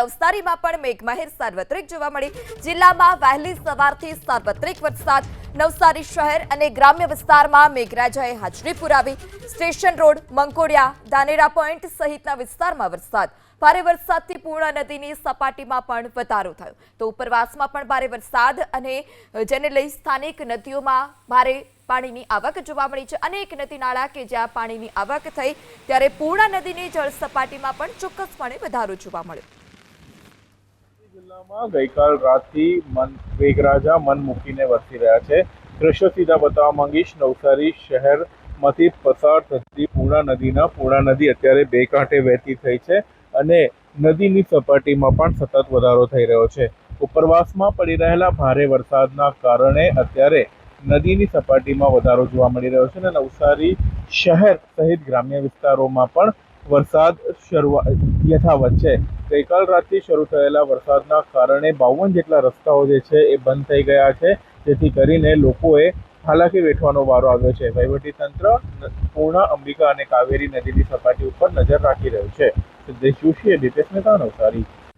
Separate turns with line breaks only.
નવસારીમાં પણ મેઘમહેર સાર્વત્રિક જોવા મળી. જિલ્લામાં વહેલી સવારથી સાર્વત્રિક વરસાદ. નવસારી શહેર અને ગ્રામ્ય વિસ્તારમાં મેઘરાજાએ હાજરી પુરાવી. Station road, Mankodiya Danera point સહિતના વિસ્તારમાં વરસાદ. ભારે વરસાદથી પૂર્ણા નદીની સપાટીમાં પણ વધારો થયો. તો ઉપરવાસમાં પણ ભારે વરસાદ અને જેને લઈ સ્થાનિક નદીઓમાં ભારે પાણીની આવક જોવા મળી છે. અનેક નદી નાળા કે જ્યાં પાણીની આવક થઈ, ત્યારે પૂર્ણા નદીની જળ સપાટીમાં પણ ચોક્કસપણે વધારો જોવા મળ્યો.
જિલ્લામાં ગઈકાલ રાતથી મન, મેઘરાજા મન મૂકીને વરસી રહ્યા છે. દ્રશ્યો સીધા બતાવવા માંગીશ, નવસારી શહેરમાંથી પસાર થતી પૂર્ણા નદીના, પૂર્ણા નદી અત્યારે બે કાંઠે વહેતી થઈ છે અને નદીની સપાટીમાં પણ સતત વધારો થઈ રહ્યો છે. ઉપરવાસમાં પડી રહેલા ભારે વરસાદના કારણે અત્યારે નદીની સપાટીમાં વધારો જોવા મળી રહ્યો છે અને નવસારી શહેર સહિત ગ્રામ્ય વિસ્તારોમાં પણ વરસાદ શરૂઆત યથાવત છે. ગઈકાલ રાતથી શરૂ થયેલા વરસાદના કારણે બાવન જેટલા રસ્તાઓ જે છે એ બંધ થઈ ગયા છે. જેથી કરીને લોકોએ હાલાકી વેઠવાનો વારો આવ્યો છે. વહીવટી તંત્ર પૂર્ણા અંબિકા અને કાવેરી નદીની સપાટી ઉપર નજર રાખી રહ્યું છે. સિદ્ધેશ જોશીએ દીપેશ મહેતા નવસારી